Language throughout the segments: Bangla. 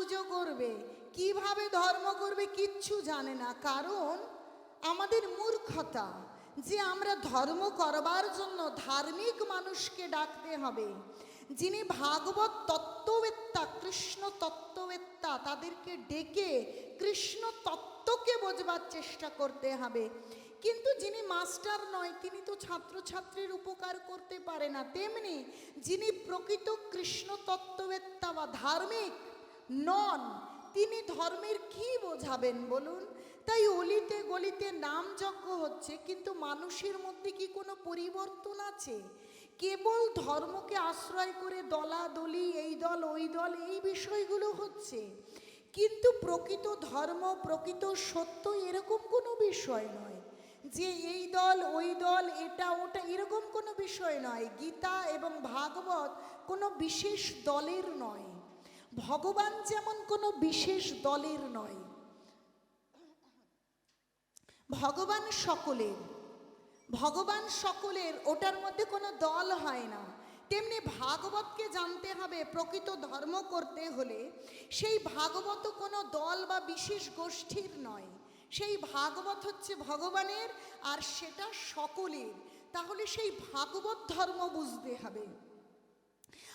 পুজো করবে, কীভাবে ধর্ম করবে কিচ্ছু জানে না। কারণ আমাদের মূর্খতা যে আমরা ধর্ম করবার জন্য ধার্মিক মানুষকে ডাকতে হবে। যিনি ভাগবত তত্ত্ববেত্তা, কৃষ্ণ তত্ত্ববেত্তা, তাদেরকে ডেকে কৃষ্ণ তত্ত্বকে বোঝবার চেষ্টা করতে হবে। কিন্তু যিনি মাস্টার নয়, তিনি তো ছাত্রছাত্রীর উপকার করতে পারে না। তেমনি যিনি প্রকৃত কৃষ্ণ তত্ত্ববেত্তা বা ধার্মিক নন, তিনি ধর্মের কি বোঝাবেন বলুন? তাই অলিতে গলিতে নাম যজ্ঞ হচ্ছে, কিন্তু মানুষের মধ্যে কি কোনো পরিবর্তন আছে? কেবল ধর্মকে আশ্রয় করে দলাদলি এই দল, ওই দল, এই বিষয়গুলো হচ্ছে। কিন্তু প্রকৃত ধর্ম, প্রকৃত সত্য এরকম কোনো বিষয় নয় যে এই দল, ওই দল, এটা, ওটা এরকম কোনো বিষয় নয়। গীতা এবং ভাগবত কোনো বিশেষ দলের নয়। ভগবান যেমন কোনো বিশেষ দলের নয়, ভগবান সকলের ভগবান সকলের, ওটার মধ্যে কোনো দল হয় না। তেমনি ভাগবতকে জানতে হবে, প্রকৃত ধর্ম করতে হলে সেই ভাগবত কোনো দল বা বিশেষ গোষ্ঠীর নয়। সেই ভাগবত হচ্ছে ভগবানের আর সেটা সকলের। তাহলে সেই ভাগবত ধর্ম বুঝতে হবে।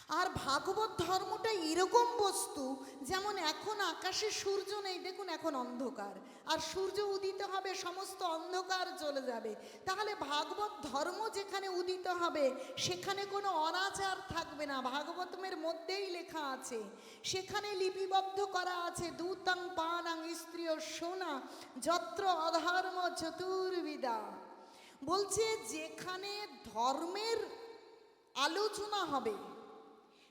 আর ভাগবত ধর্মটা এরকম বস্তু, যেমন এখন আকাশে সূর্য নেই, দেখুন এখন অন্ধকার। আর সূর্য উদিত হবে, সমস্ত অন্ধকার চলে যাবে। তাহলে ভাগবত ধর্ম যেখানে উদিত হবে, সেখানে কোনো অনাচার থাকবে না। ভাগবতমের মধ্যেই লেখা আছে, সেখানে লিপিবদ্ধ করা আছে, দূতাং পানাং স্ত্রী ও সোনা, যত্র অধর্ম চতুর্বিদা। বলছে, যেখানে ধর্মের আলোচনা হবে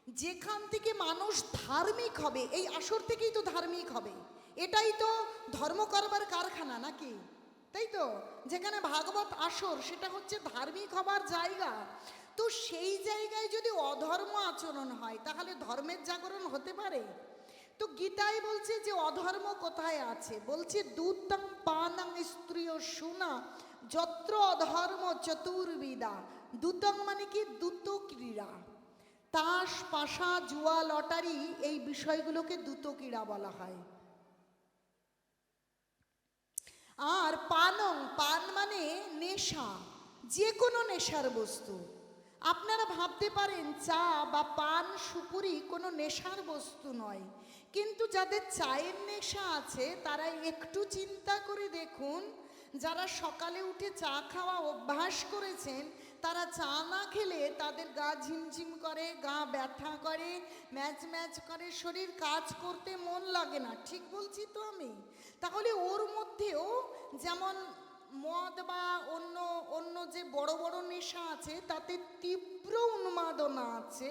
যেখান থেকে মানুষ ধার্মিক হবে, এই আসর থেকেই তো ধার্মিক হবে। এটাই তো ধর্ম করবার কারখানা নাকি? তাই তো? যেখানে ভাগবত আসর, সেটা হচ্ছে ধার্মিক হবার জায়গা। তো সেই জায়গায় যদি অধর্ম আচরণ হয়, তাহলে ধর্মের জাগরণ হতে পারে। তো গীতায় বলছে যে অধর্ম কোথায় আছে? বলছে, দুতং পানাং স্ত্রীয় সোনা, যত্র অধর্ম চতুর্বিদা। দুতং মানে কি? দ্রুত ক্রীড়া তাস, পাশা, জুয়া, লটারি এই বিষয়গুলোকে দ্রুত ক্রীড়া বলা হয়। আর পানং, পান মানে নেশা যে কোনো নেশার বস্তু। আপনারা ভাবতে পারেন, চা বা পান সুপুরি কোনো নেশার বস্তু নয়। কিন্তু যাদের চায়ের নেশা আছে, তারা একটু চিন্তা করে দেখুন, যারা সকালে উঠে চা খাওয়া অভ্যাস করেছেন তারা চা না খেলে তাদের গা ঝিমঝিম করে, গা ব্যথা করে, ম্যাচ ম্যাচ করে, শরীর কাজ করতে মন লাগে না। ঠিক বলছি তো আমি? তাহলে ওর মধ্যেও যেমন মদ বা অন্য অন্য যে বড় বড় নেশা আছে, তাতে তীব্র উন্মাদনা আছে।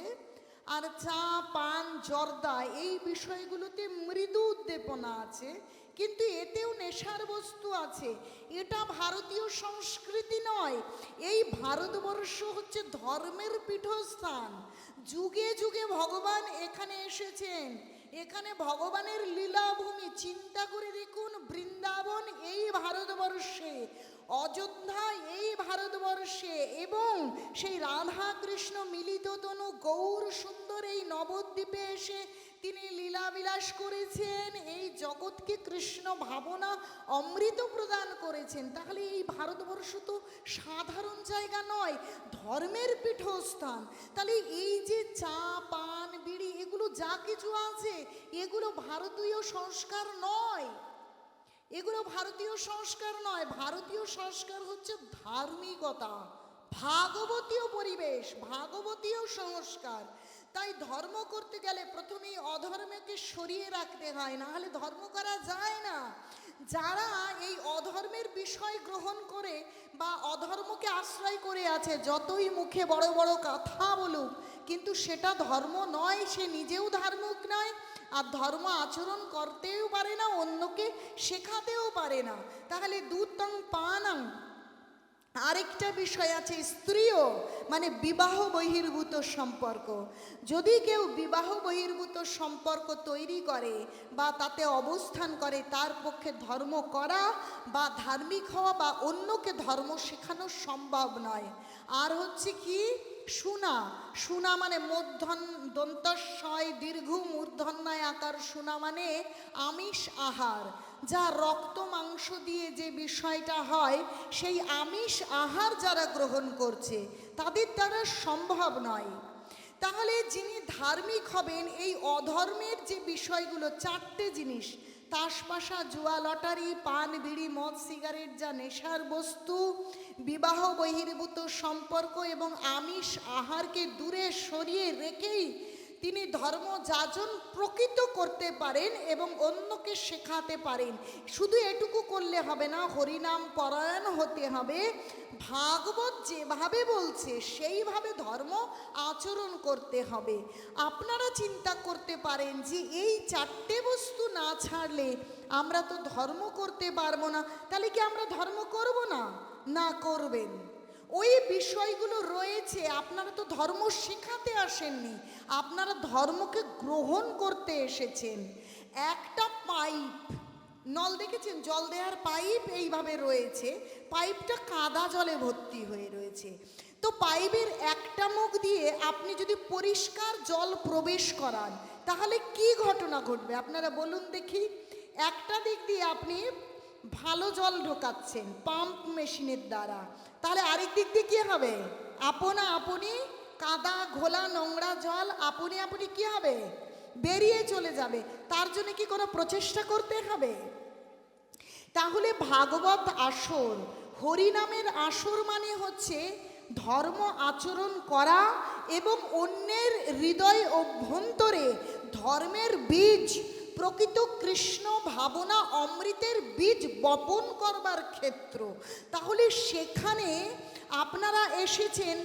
আর চা, পান, জর্দা এই বিষয়গুলোতে মৃদু উদ্দীপনা আছে। কিন্তু এতেও নেশার বস্তু আছে। এটা ভারতীয় সংস্কৃতি নয়। এই ভারতবর্ষ হচ্ছে ধর্মের পীঠস্থান। যুগে যুগে ভগবান এখানে এসেছেন। এখানে ভগবানের লীলাভূমি। চিন্তা করে দেখুন, বৃন্দাবন এই ভারতবর্ষে। অযোধ্যা এই ভারতবর্ষে এবং সেই রাধা কৃষ্ণ মিলিত তনু গৌর সুন্দর এই নবদ্বীপে এসে তিনি লীলাবিলাস করেছেন, এই জগৎকে কৃষ্ণ ভাবনা অমৃত প্রদান করেছেন। তাহলে এই ভারতবর্ষ তো সাধারণ জায়গা নয়, ধর্মের পীঠস্থান। তাহলে এই যে চা, পান, বিড়ি, এগুলো যা কিছু আছে, এগুলো ভারতীয় সংস্কার নয়। এগুলো ভারতীয় সংস্কার নয়, ভারতীয় সংস্কার হচ্ছে ধার্মিকতা, ভাগবতীয় পরিবেশ, ভাগবতীয় সংস্কার। তাই ধর্ম করতে গেলে প্রথমেই অধর্মকে সরিয়ে রাখতে হয় না হলে ধর্ম করা যায় না। যারা এই অধর্মের বিষয় গ্রহণ করে বা অধর্মকে আশ্রয় করে আছে, যতই মুখে বড় বড় কথা বলুক কিন্তু সেটা ধর্ম নয়, সে নিজেও ধার্মিক নয়, আর ধর্ম আচরণ করতেও পারে না, অন্যকে শেখাতেও পারে না। তাহলে দুতং পানাং। আরেকটা বিষয় আছে, স্ত্রীও মানে বিবাহ বহির্ভূত সম্পর্ক। যদি কেউ বিবাহ বহির্ভূত সম্পর্ক তৈরি করে বা তাতে অবস্থান করে, তার পক্ষে ধর্ম করা বা ধার্মিক হওয়া বা অন্যকে ধর্ম শেখানো সম্ভব নয়। আর হচ্ছে কি সুনা সুনা মানে মূর্ধন দন্তস্বয় দীর্ঘ মূর্ধন্যায় আকার। সুনা মানে আমিষ আহার, যা রক্ত মাংস দিয়ে যে বিষয়টা হয়, সেই আমিষ আহার যারা গ্রহণ করছে, তাদের দ্বারা সম্ভব নয়। তাহলে যিনি ধার্মিক হবেন, এই অধর্মের যে বিষয়গুলো, চারটে জিনিস তাসপাশা জুয়া লটারি, পান, বিড়ি, মদ, সিগারেট যা নেশার বস্তু, বিবাহ, বহির্ভূত সম্পর্ক এবং আমিষ আহারকে দূরে সরিয়ে রেখেই তিনি ধর্ম যাজন প্রকৃত করতে পারেন এবং অন্যকে শেখাতে পারেন। শুধু এটুকু করলে হবে না, হরিনাম পরায়ণ হতে হবে। ভাগবত যেভাবে বলছে, সেইভাবে ধর্ম আচরণ করতে হবে। আপনারা চিন্তা করতে পারেন যে এই চারটে বস্তু না ছাড়লে আমরা তো ধর্ম করতে পারব না। তাহলে কি আমরা ধর্ম করব না? না করবেন। ওই বিষয়গুলো রয়েছে, আপনারা তো ধর্ম শেখাতে আসেননি। আপনারা ধর্মকে গ্রহণ করতে এসেছেন। একটা পাইপ, নল দেখেছেন? জল দেওয়ার পাইপ এইভাবে রয়েছে। পাইপটা কাদা জলে ভর্তি হয়ে রয়েছে। তো পাইপের একটা মুখ দিয়ে আপনি যদি পরিষ্কার জল প্রবেশ করান, তাহলে কি ঘটনা ঘটবে? আপনারা বলুন দেখি। একটা দিক দিয়ে আপনি ভালো জল ঢোকাচ্ছেন পাম্প মেশিনের দ্বারা। তাহলে আরেক দিক দিয়ে কী হবে? আপনা আপনি কাদা, ঘোলা, নোংরা জল, আপনি আপনি কি হবে? বেরিয়ে চলে যাবে। তার জন্য কি কোনো প্রচেষ্টা করতে হবে? তাহলে ভাগবত আসর, হরিনামের আসর মানে হচ্ছে ধর্ম আচরণ করা এবং অন্যের হৃদয় অভ্যন্তরে ধর্মের বীজ, প্রকৃত কৃষ্ণ ভাবনা অমৃতের বীজ বপন করবার ক্ষেত্র। তাহলে সেখানে আপনারা এসেছেন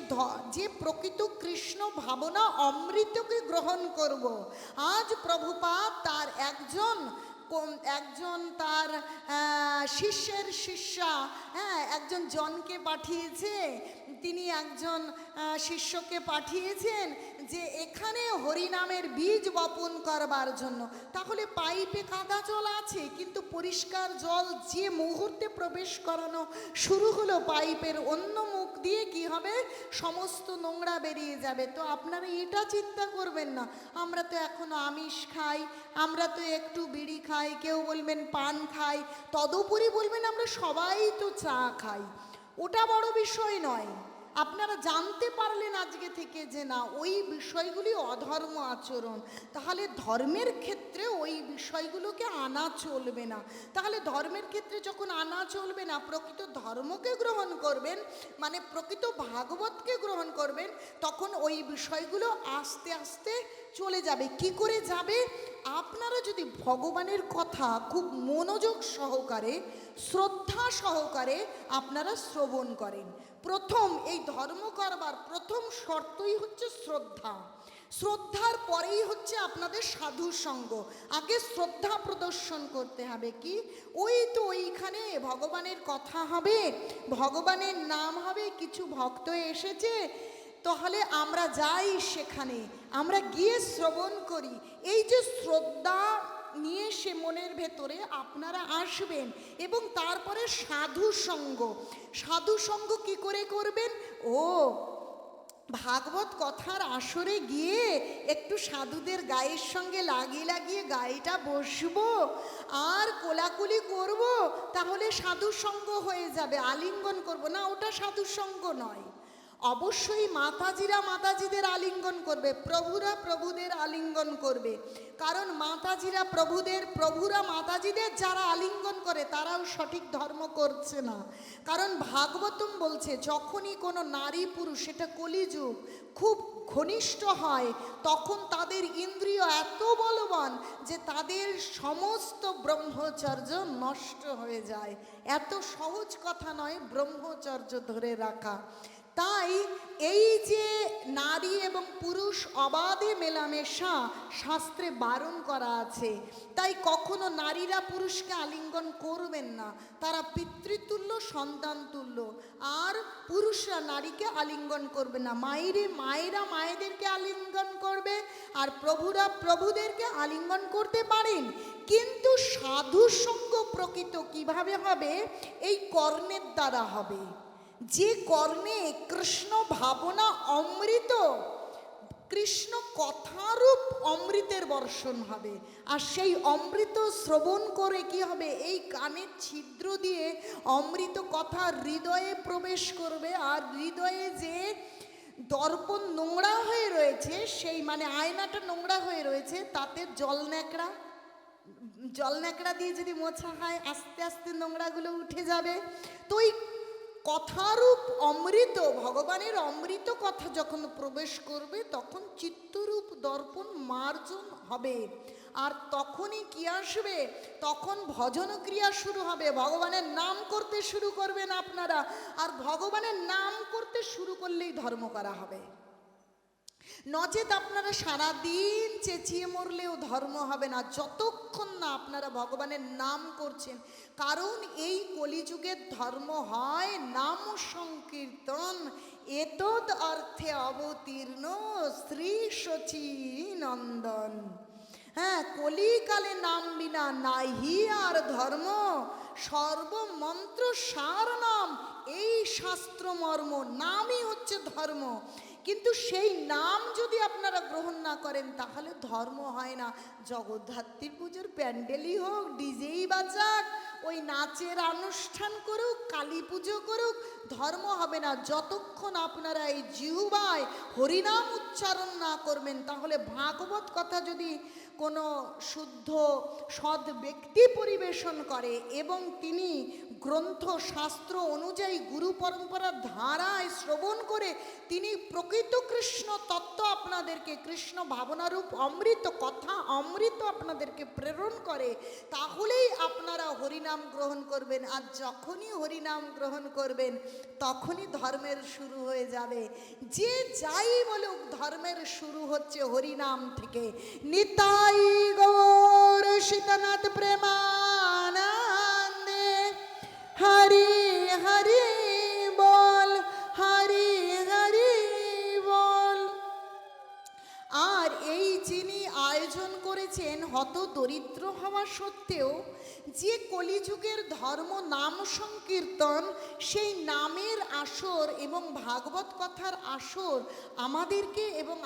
যে প্রকৃত কৃষ্ণ ভাবনা অমৃতকে গ্রহণ করব। আজ প্রভুপাদ তার একজন একজন তার শিষ্যের শিষ্যা হ্যাঁ একজন জনকে পাঠিয়েছে। তিনি একজন শিষ্যকে পাঠিয়েছেন যে এখানে হরিনামের বীজ বপন করবার জন্য। তাহলে পাইপে কাদা জল আছে, কিন্তু পরিষ্কার জল যে মুহূর্তে প্রবেশ করানো শুরু হলো পাইপের অন্য মুখ দিয়ে কি হবে? সমস্ত নোংরা বেরিয়ে যাবে। তো আপনারা এটা চিন্তা করবেন না। আমরা তো এখনও আমিষ খাই, আমরা তো একটু বিড়ি খাই, কেউ বলবেন পান খাই, তদুপরি বলবেন আমরা সবাই তো চা খাই। ওটা বড় বিষয় নয়। আপনারা জানতে পারলেন আজকে থেকে যে না, ওই বিষয়গুলি অধর্ম আচরণ। তাহলে ধর্মের ক্ষেত্রে ওই বিষয়গুলোকে আনা চলবে না। তাহলে ধর্মের ক্ষেত্রে যখন আনা চলবে না, প্রকৃত ধর্মকে গ্রহণ করবেন মানে প্রকৃত ভাগবতকে গ্রহণ করবেন, তখন ওই বিষয়গুলো আস্তে আস্তে চলে যাবে। কি করে যাবে? আপনারা যদি ভগবানের কথা খুব মনোযোগ সহকারে, শ্রদ্ধা সহকারে আপনারা শ্রবণ করেন। প্রথম এই ধর্ম করবার প্রথম শর্তই হচ্ছে শ্রদ্ধা। শ্রদ্ধার পরেই হচ্ছে আপনাদের সাধু সঙ্গ। আগে শ্রদ্ধা প্রদর্শন করতে হবে কি? ওই তো ওইখানে ভগবানের কথা হবে, ভগবানের নাম হবে, কিছু ভক্ত এসেছে তাহলে আমরা যাই সেখানে, আমরা গিয়ে শ্রবণ করি। এই যে শ্রদ্ধা নিয়ে সে মনের ভেতরে আপনারা আসবেন এবং তারপরে সাধু সঙ্গ। সাধু সঙ্গ কি করে করবেন? ও, ভাগবত কথার আসরে গিয়ে একটু সাধুদের গায়ের সঙ্গে লাগিয়ে লাগিয়ে গায়েটা বসবো, আর কোলাকুলি করব, তাহলে সাধু সঙ্গ হয়ে যাবে, আলিঙ্গন করব। না, ওটা সাধু সঙ্গ নয়। অবশ্যই মাতাজিরা মাতাজিদের আলিঙ্গন করবে, প্রভুরা প্রভুদের আলিঙ্গন করবে। কারণ মাতাজিরা প্রভুদের, প্রভুরা মাতাজিদের যারা আলিঙ্গন করে, তারাও সঠিক ধর্ম করছে না। কারণ ভাগবতম বলছে, যখনই কোনো নারী পুরুষ, সেটা কলিযুগ, খুব ঘনিষ্ঠ হয়, তখন তাদের ইন্দ্রিয় এত বলবান যে তাদের সমস্ত ব্রহ্মচর্য নষ্ট হয়ে যায়। এত সহজ কথা নয় ব্রহ্মচর্য ধরে রাখা। তাই এই যে নারী এবং পুরুষ অবাধে মেলামেশা শাস্ত্রে বারণ করা আছে, তাই কখনো নারীরা পুরুষকে আলিঙ্গন করবেন না, তারা পিতৃতুল্য সন্তান তুল্য আর পুরুষরা নারীকে আলিঙ্গন করবে না। মায়েরে মায়েরা মায়েদেরকে আলিঙ্গন করবে আর প্রভুরা প্রভুদেরকে আলিঙ্গন করতে পারেন। কিন্তু সাধু সঙ্গ প্রকৃত কীভাবে হবে? এই কর্ণের দ্বারা হবে। যে কর্মে কৃষ্ণ ভাবনা অমৃত, কৃষ্ণ কথারূপ অমৃতের বর্ষণ হবে। আর সেই অমৃত শ্রবণ করে কি হবে? এই কানের ছিদ্র দিয়ে অমৃত কথা হৃদয়ে প্রবেশ করবে। আর হৃদয়ে যে দর্পণ নোংরা হয়ে রয়েছে, সেই মানে আয়নাটা নোংরা হয়ে রয়েছে, তাতে জল ন্যাকড়া জল ন্যাকড়া দিয়ে যদি মোছা হয়, আস্তে আস্তে নোংরাগুলো উঠে যাবে। তো ওই কথারূপ অমৃত, ভগবানের অমৃত কথা যখন প্রবেশ করবে, তখন চিত্তরূপ দর্পণ মার্জন হবে। আর তখনই কি আসবে? তখন ভজন ক্রিয়া শুরু হবে। ভগবানের নাম করতে শুরু করবেন আপনারা। আর ভগবানের নাম করতে শুরু করলেই ধর্ম করা হবে। নচেত আপনারা সারাদিন চেঁচিয়ে মরলেও ধর্ম হবে না। যতক্ষণ না আপনারা ভগবানের নাম করছেন, কারণ এই কলিযুগের ধর্ম হয় নাম সংকীর্তন এতদ অর্থে অবতীর্ণ শ্রী শচী নন্দন হ্যাঁ কলিকালে নাম বিনা নাহি আর ধর্ম সর্বমন্ত্র সার নাম এই শাস্ত্র মর্ম নামই হচ্ছে ধর্ম। কিন্তু সেই নাম যদি আপনারা গ্রহণ না করেন, তাহলে ধর্ম হয় না। জগদ্ধাত্রী পুজোর প্যান্ডেলই হোক, ডিজেই বাজাক ওই নাচের অনুষ্ঠান করুক, কালী পুজো করুক, ধর্ম হবে না। যতক্ষণ আপনারা এই জিহুবায় হরিনাম উচ্চারণ না করবেন, তাহলে ভাগবত কথা যদি কোনো শুদ্ধ, সৎ ব্যক্তি পরিবেশন করে এবং তিনি গ্রন্থ, শাস্ত্র অনুযায়ী গুরু পরম্পরার ধারায় শ্রবণ করে তিনি প্রকৃত কৃষ্ণ তত্ত্ব আপনাদেরকে, কৃষ্ণ ভাবনারূপ অমৃত, কথা অমৃত আপনাদেরকে প্রেরণ করে, তাহলেই আপনারা হরিনাম গ্রহণ করবেন আর যখনই হরিনাম গ্রহণ করবেন, তখনই ধর্মের শুরু হয়ে যাবে। যে যাই বলুক, ধর্মের শুরু হচ্ছে হরিনাম থেকে। নিতাই গৌর সীতানাথ প্রেমানন্দে। হরি হরি করেছেন হত দরিদ্র হওয়া সত্ত্বেও যে কলিযুগের ধর্ম নাম সংকীর্তন, সেই নামের আসর এবং ভাগবত কথার আসর আমাদেরকে এবং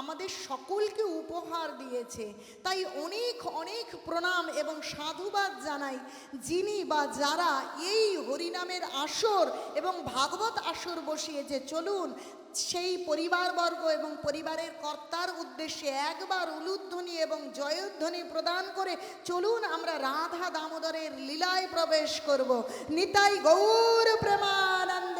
আমাদের সকলকে উপহার দিয়েছে। তাই অনেক অনেক প্রণাম এবং সাধুবাদ জানাই যিনি বা যারা এই হরিনামের আসর এবং ভাগবত আসর বসিয়েছে চলুন, সেই পরিবারবর্গ এবং পরিবারের কর্তার উদ্দেশ্যে একবার উলুধ্বনি এবং জয়ধ্বনি প্রদান করে চলুন আমরা রাধা দামোদরের লীলায় প্রবেশ করব। নিতাই গৌর প্রেমানন্দ।